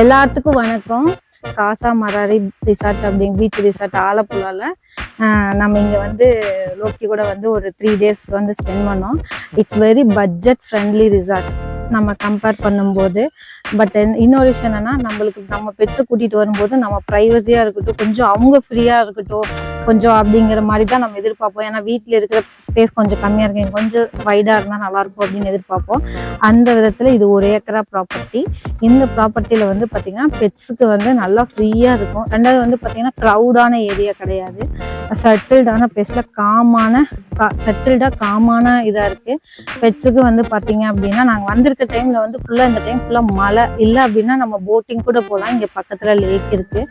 எல்லாத்துக்கும் வணக்கம். Casa Marari resort அப்படிங்க பீச் ரிசார்ட் ஆலப்புழால. நம்ம இங்கே வந்து லோக்கி கூட வந்து ஒரு த்ரீ டேஸ் வந்து ஸ்பெண்ட் பண்ணோம். It's very budget friendly resort நம்ம கம்பேர் பண்ணும்போது பட் இன்னொரு விஷயம் என்னன்னா நம்மளுக்கு நம்ம பெற்று கூட்டிகிட்டு வரும்போது நம்ம ப்ரைவசியாக இருக்கட்டும் கொஞ்சம் அவங்க ஃப்ரீயாக இருக்கட்டும் கொஞ்சம் அப்படிங்கிற மாதிரி தான் நம்ம எதிர்பார்ப்போம். ஏன்னா வீட்டில் இருக்கிற ஸ்பேஸ் கொஞ்சம் கம்மியாக இருக்கு கொஞ்சம் வைடாக இருந்தால் நல்லாயிருக்கும் அப்படின்னு எதிர்பார்ப்போம். அந்த விதத்தில் இது ஒரு ஏக்கரா ப்ராப்பர்ட்டி இந்த ப்ராப்பர்ட்டியில் வந்து பார்த்தீங்கன்னா பெட்ஸுக்கு வந்து நல்லா ஃப்ரீயாக இருக்கும். ரெண்டாவது வந்து பார்த்தீங்கன்னா க்ரௌடான ஏரியா கிடையாது. செட்டில்டான பிளேஸில் காமான கா செட்டில்டாக காமான இதாக இருக்குது பெட்ஸுக்கு வந்து பார்த்தீங்க அப்படின்னா நாங்கள் வந்திருக்க டைமில் வந்து ஃபுல்லாக இந்த டைம் ஃபுல்லாக மழை. இல்லை அப்படின்னா நம்ம போட்டிங் கூட போகலாம் இங்கே பக்கத்தில் லேக் இருக்குது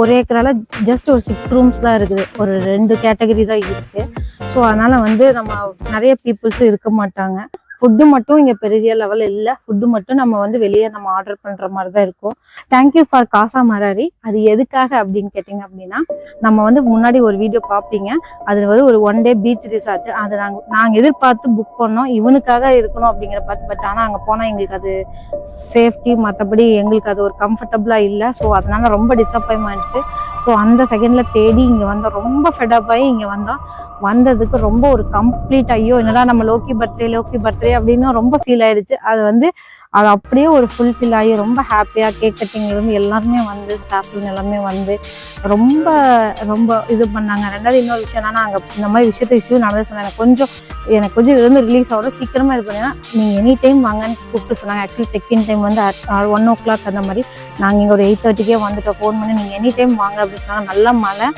ஒரு ஏக்கரால ஜஸ்ட் ஒரு சிக்ஸ் ரூம்ஸ் தான் இருக்குது. ஒரு ரெண்டு கேட்டகரி தான் இருக்குது ஸோ அதனால் வந்து நம்ம நிறைய பீப்புள்ஸும் இருக்க மாட்டாங்க. ஃபுட்டு மட்டும் இங்கே பெரிய லெவல் இல்லை. ஃபுட்டு மட்டும் நம்ம வந்து வெளியே நம்ம ஆர்டர் பண்ணுற மாதிரி தான் இருக்கும் தேங்க்யூ ஃபார் காசா மராரி அது எதுக்காக அப்படின்னு கேட்டிங்க அப்படின்னா நம்ம வந்து முன்னாடி ஒரு வீடியோ பார்ப்பீங்க அது வந்து ஒரு ஒன் டே பீச் ரிசார்ட் அது நாங்கள் நாங்கள் எதிர்பார்த்து புக் பண்ணோம். இவனுக்காக இருக்கணும் அப்படிங்கிற பார்த்து பட் ஆனால் அங்கே போனால் எங்களுக்கு அது சேஃப்டி மற்றபடி எங்களுக்கு அது ஒரு கம்ஃபர்டபுளாக இல்லை. ஸோ அதனால ரொம்ப டிசப்பாயின்மெண்ட்டு ஸோ அந்த செகண்டில் தேடி இங்கே வந்தோம் ரொம்ப ஃபெடப் ஆகி இங்கே வந்தோம் வந்ததுக்கு ரொம்ப ஒரு கம்ப்ளீட் ஐயோ என்னடா நம்ம லோக்கி பர்த்டே லோக்கி பர்த்டே அப்படின்னு ரொம்ப ஃபீல் ஆயிடுச்சு. அது வந்து அது அப்படியே ஒரு ஃபுல்ஃபில் ஆகி ரொம்ப ஹாப்பியாக கேக் கட்டிங்லேருந்து எல்லாருமே வந்து ஸ்டாஃப்ல எல்லாமே வந்து ரொம்ப ரொம்ப இது பண்ணாங்க. ரெண்டாவது இன்னொரு விஷயம் என்னன்னா அங்கே இந்த மாதிரி விஷயத்த இஷ்யூ நடந்து சொன்னாங்க கொஞ்சம் எனக்கு கொஞ்சம் இது வந்து ரிலீஸ் ஆகிற சீக்கிரமாக இது பண்ணீங்கன்னா நீங்கள் எனி டைம் வாங்கன்னு கூப்பிட்டு சொன்னாங்க. ஆக்சுவலி செக்இன் டைம் வந்து ஒன் ஓ கிளாக் அந்த மாதிரி. நாங்கள் இங்கே ஒரு எயிட் தேர்ட்டிக்கே வந்துட்டோம். ஃபோன் பண்ணி நீங்கள் எனி டைம் வாங்க அப்படின்னு சொன்னாங்க. நல்ல மழை.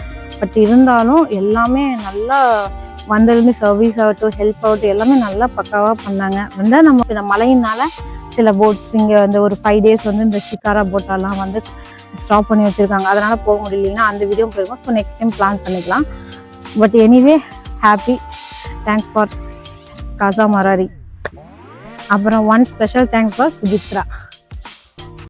பட் இருந்தாலும் எல்லாமே நல்லா வந்ததுமே சர்வீஸ் ஆகட்டும் ஹெல்ப் ஆகட்டும் எல்லாமே நல்லா பக்காவாக பண்ணாங்க. வந்து நம்ம இந்த மழையினால சில போட்ஸ் இங்கே வந்து ஒரு ஃபைவ் டேஸ் வந்து இந்த ஷிகாரா போட்டெல்லாம் வந்து ஸ்டாப் பண்ணி வச்சுருக்காங்க. அதனால் போக முடியலன்னா அந்த வீடியோ போயிருக்கோம் ஸோ நெக்ஸ்ட் டைம் பிளான் பண்ணிக்கலாம். But anyway happy thanks for Casa Marari அப்புறம் one special thanks for Sujithra